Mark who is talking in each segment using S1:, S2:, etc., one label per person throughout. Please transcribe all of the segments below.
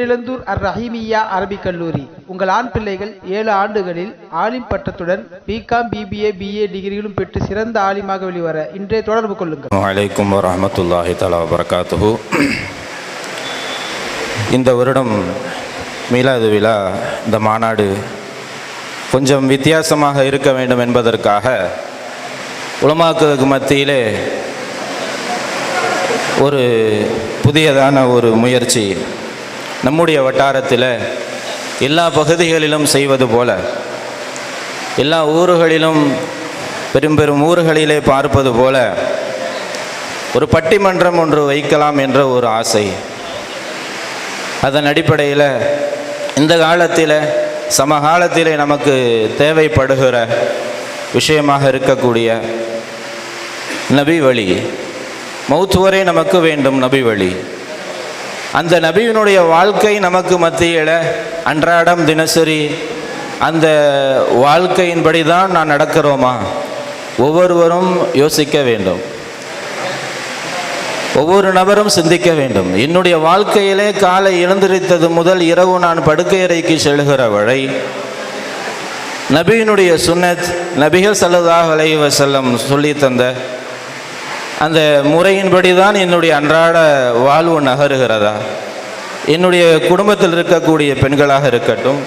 S1: பேரிழந்தூர் அர் ரஹீமியா அரபிக் கல்லூரி. உங்கள் ஆண் பிள்ளைகள் ஏழு ஆண்டுகளில் ஆலிம் பட்டத்துடன் பிகாம் பிபிஏ பிஏ டிகிரிகளும் பெற்று சிறந்த ஆலிமாக வெளிவர இன்றைய தொடர்பு கொள்ளுங்கள்.
S2: வலைக்கம் வரமத்துல்லாஹி தலா வரகாத்து இந்த வருடம் மீலாது விழா இந்த மாநாடு கொஞ்சம் வித்தியாசமாக இருக்க வேண்டும் என்பதற்காக உலமாக்களுக்கு மத்தியிலே ஒரு புதியதான ஒரு முயற்சி நம்முடைய வட்டாரத்தில் எல்லா பகுதிகளிலும் செய்வது போல எல்லா ஊர்களிலும் பெரும் பெரும் ஊர்களிலே பார்ப்பது போல ஒரு பட்டிமன்றம் ஒன்று வைக்கலாம் என்ற ஒரு ஆசை. அதன் அடிப்படையில் இந்த காலத்தில் சமகாலத்திலே நமக்கு தேவைப்படுகிற விஷயமாக இருக்கக்கூடிய நபி வழி மௌத்துவரே நமக்கு வேண்டும் நபி வழி அந்த நபியினுடைய வாழ்க்கை நமக்கு மத்தியில் அன்றாடம் தினசரி அந்த வாழ்க்கையின்படி தான் நான் நடக்கிறோமா? ஒவ்வொருவரும் யோசிக்க வேண்டும். ஒவ்வொரு நபரும் சிந்திக்க வேண்டும். என்னுடைய வாழ்க்கையிலே காலை எழுந்திருத்தது முதல் இரவு நான் படுக்கை அறைக்கு செல்கிற வழி நபியினுடைய சுன்னத் நபிகள் சல்லதாக அலைவசல்லம் சொல்லி தந்த அந்த முறையின்படி தான் என்னுடைய அன்றாட வாழ்வு நகருகிறதா? என்னுடைய குடும்பத்தில் இருக்கக்கூடிய பெண்களாக இருக்கட்டும்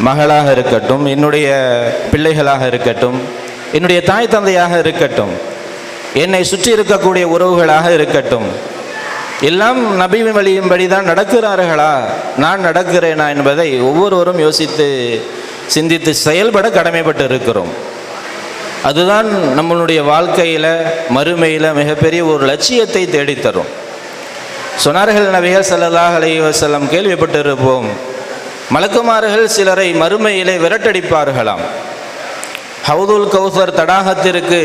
S2: மகளாக இருக்கட்டும் என்னுடைய பிள்ளைகளாக இருக்கட்டும் என்னுடைய தாய் தந்தையாக இருக்கட்டும் என்னை சுற்றி இருக்கக்கூடிய உறவுகளாக இருக்கட்டும் எல்லாம் நபி வழியின்படி தான் நடக்கிறார்களா? நான் நடக்கிறேனா என்பதை ஒவ்வொருவரும் யோசித்து சிந்தித்து செயல்பட கடமைப்பட்டு இருக்கிறோம் அதுதான் நம்மளுடைய வாழ்க்கையில் மறுமையில் மிகப்பெரிய ஒரு லட்சியத்தை தேடித்தரும். சொன்னார்கள் நபிகள் ஸல்லல்லாஹு அலைஹி வஸல்லம் கேள்விப்பட்டிருப்போம் மலக்குமார்கள் சிலரை மறுமையிலே விரட்டடிப்பார்களாம். ஹவுதுல் கௌசர் தடாகத்திற்கு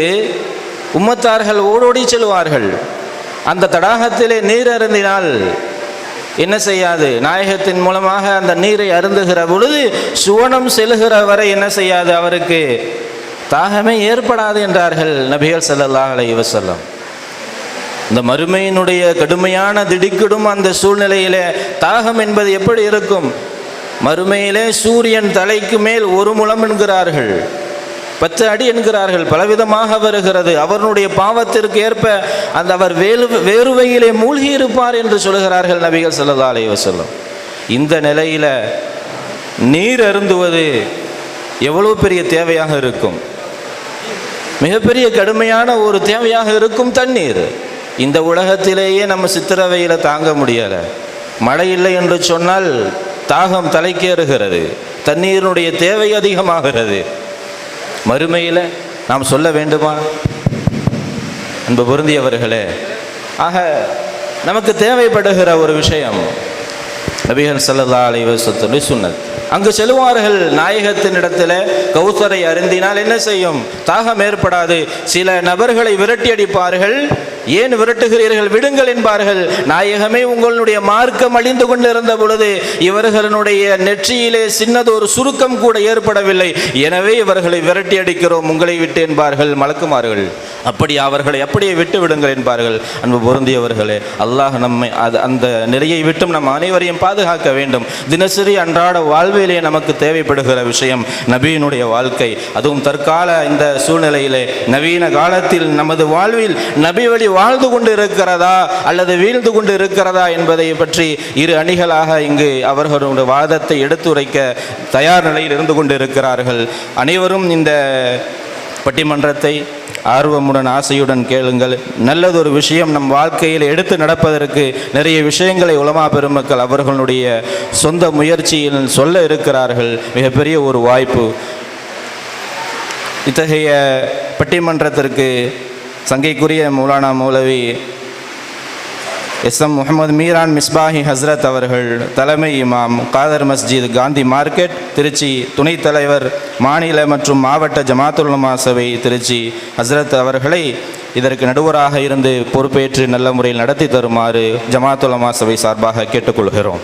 S2: உம்மத்தார்கள் ஓடோடி செல்வார்கள். அந்த தடாகத்திலே நீர் அருந்தினால் என்ன செய்யாது? நாயகத்தின் மூலமாக அந்த நீரை அருந்துகிற பொழுது சுவனம் செல்கிற வரை என்ன செய்யாது அவருக்கு? தாகமே ஏற்படாது என்றார்கள் நபிகள் செல்லல்லா அலைய வஸல்லம். இந்த மறுமையினுடைய கடுமையான திடுக்கிடும் அந்த சூழ்நிலையிலே தாகம் என்பது எப்படி இருக்கும்? மறுமையிலே சூரியன் தலைக்கு மேல் ஒரு முழம் என்கிறார்கள். பத்து அடி என்கிறார்கள். பலவிதமாக வருகிறது. அவருடைய பாவத்திற்கு ஏற்ப அந்த அவர் வேலு வேறுவையிலே மூழ்கி இருப்பார் என்று சொல்கிறார்கள் நபிகள் செல்லதா அலைஹி செல்லம் இந்த நிலையில நீர் அருந்துவது எவ்வளவு பெரிய தேவையாக இருக்கும்? மிகப்பெரிய கடுமையான ஒரு தேவையாக இருக்கும் தண்ணீர். இந்த உலகத்திலேயே நம்ம சித்திரவையில் தாங்க முடியலை. மழை இல்லை என்று சொன்னால் தாகம் தலைக்கேறுகிறது. தண்ணீரினுடைய தேவை அதிகமாகிறது. மறுமையில் நாம் சொல்ல வேண்டுமா? அன்பு பொருந்தியவர்களே ஆக நமக்கு தேவைப்படுகிற ஒரு விஷயம் நபிகள் ஸல்லல்லாஹு அலைஹி சொன்னது. அங்கு செல்வார்கள் நாயகத்தின் இடத்துல கௌசரை அருந்தினால் என்ன செய்யும்? தாகம் ஏற்படாது. சில நபர்களை விரட்டி அடிப்பார்கள். ஏன் விரட்டுகிறீர்கள்? விடுங்கள் என்பார்கள். நாயகமே உங்களுடைய மார்க்கம் அழிந்து கொண்டிருந்த பொழுது இவர்களுடைய நெற்றியிலே சின்னதொரு சுருக்கம் கூட ஏற்படவில்லை. எனவே இவர்களை விரட்டி அடிக்கிறோம் உங்களை விட்டு என்பார்கள். மலக்குமார்கள் அப்படி அவர்களை அப்படியே விட்டு விடுங்கள் என்பார்கள். அன்பு பொருந்தியவர்களே அல்லாஹ் நம்மை அது அந்த நிலையை விட்டும் நம் அனைவரையும் பாதுகாக்க வேண்டும். தினசரி அன்றாட வாழ்விலே நமக்கு தேவைப்படுகிற விஷயம் நபியினுடைய வாழ்க்கை. அதுவும் தற்கால இந்த சூழ்நிலையிலே நவீன காலத்தில் நமது வாழ்வில் நபி வழி வாழ்ந்து கொண்டு இருக்கிறதா அல்லது வீழ்ந்து கொண்டு இருக்கிறதா என்பதை பற்றி இரு அணிகளாக இங்கு அவர்களுடைய வாதத்தை எடுத்துரைக்க தயார் நிலையில் இருந்து கொண்டு இருக்கிறார்கள் அனைவரும் இந்த பட்டிமன்றத்தை ஆர்வமுடன் ஆசையுடன் கேளுங்கள். நல்லதொரு விஷயம் நம் வாழ்க்கையில் எடுத்து நடப்பதற்கு நிறைய விஷயங்களை உலமா பெருமக்கள் அவர்களுடைய சொந்த முயற்சியில் சொல்ல இருக்கிறார்கள். மிகப்பெரிய ஒரு வாய்ப்பு. இத்தகைய பட்டிமன்றத்திற்கு சங்கைக்குரிய மௌலானா மௌலவி எஸ் எம் முகமது மீரான் மிஸ்பாஹி ஹஸ்ரத் அவர்கள் தலைமை இமாம் காதர் மஸ்ஜித் காந்தி மார்க்கெட் திருச்சி துணைத் தலைவர் மாநில மற்றும் மாவட்ட ஜமாத்துல்லமா சபை திருச்சி ஹஸ்ரத் அவர்களை இதற்கு நடுவராக இருந்து பொறுப்பேற்று நல்ல முறையில் நடத்தி தருமாறு ஜமாத்துல்லமா சபை சார்பாக கேட்டுக்கொள்கிறோம்.